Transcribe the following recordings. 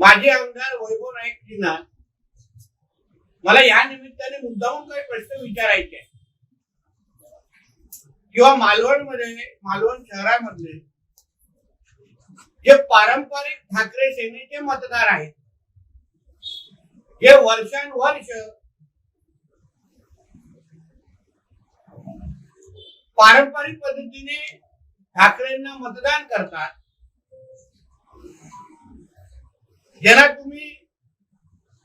माझे आमदार वैभव नाईकजींना मला या निमित्ताने मुद्दामून काही प्रश्न विचारायचे आहेत. किंवा मालवणमध्ये मालवण शहरामधले जे पारंपरिक ठाकरे सेनेचे मतदार आहेत हे वर्षानुवर्ष पारंपरिक पद्धतीने ठाकरेंना मतदान करतात ज्यांना तुम्ही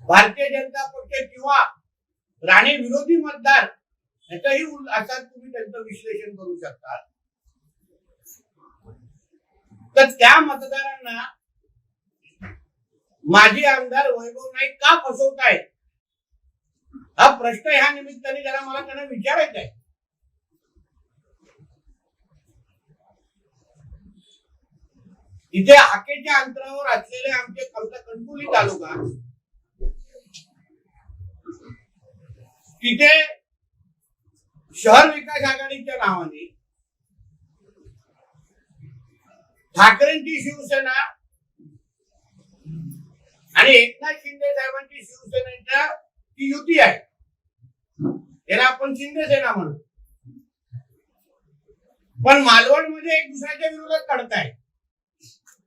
भारतीय जनता पक्ष किंवा राणे विरोधी मतदार याचाही असा तुम्ही त्यांचं विश्लेषण करू शकता. तर त्या मतदारांना माजी आमदार वैभव नाईक का फसवताय हा प्रश्न ह्या निमित्ताने जरा मला त्यांना विचारायचा आहे. इथे हाकेच्या अंतरावर असलेले आमचे आमचा कणकुली तालुका. तिथे शहर विकास आघाडीच्या नावाने ठाकरेंची शिवसेना आणि एकनाथ शिंदे साहेबांची शिवसेनेच्या ती युती आहे. त्याला आपण शिंदेसेना म्हणू. पण मालवणमध्ये एक दुसऱ्याच्या विरोधात काढताय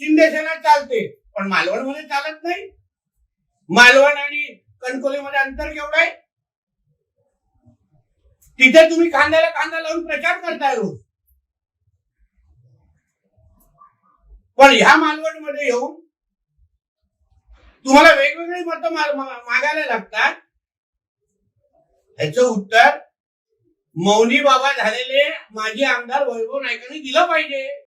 शिंदेसेना चालते. पण मालवणमध्ये चालत नाही. मालवण आणि कणकोलीमध्ये अंतर केवढं आहे? तिथे तुम्ही खांद्याला खांदा लावून प्रचार करताय रोज. पण ह्या मालवणमध्ये येऊन तुम्हाला वेगवेगळी मतं मागायला लागतात. ह्याच उत्तर मौनी बाबा झालेले माजी आमदार वैभव नाईकांनी दिलं पाहिजे.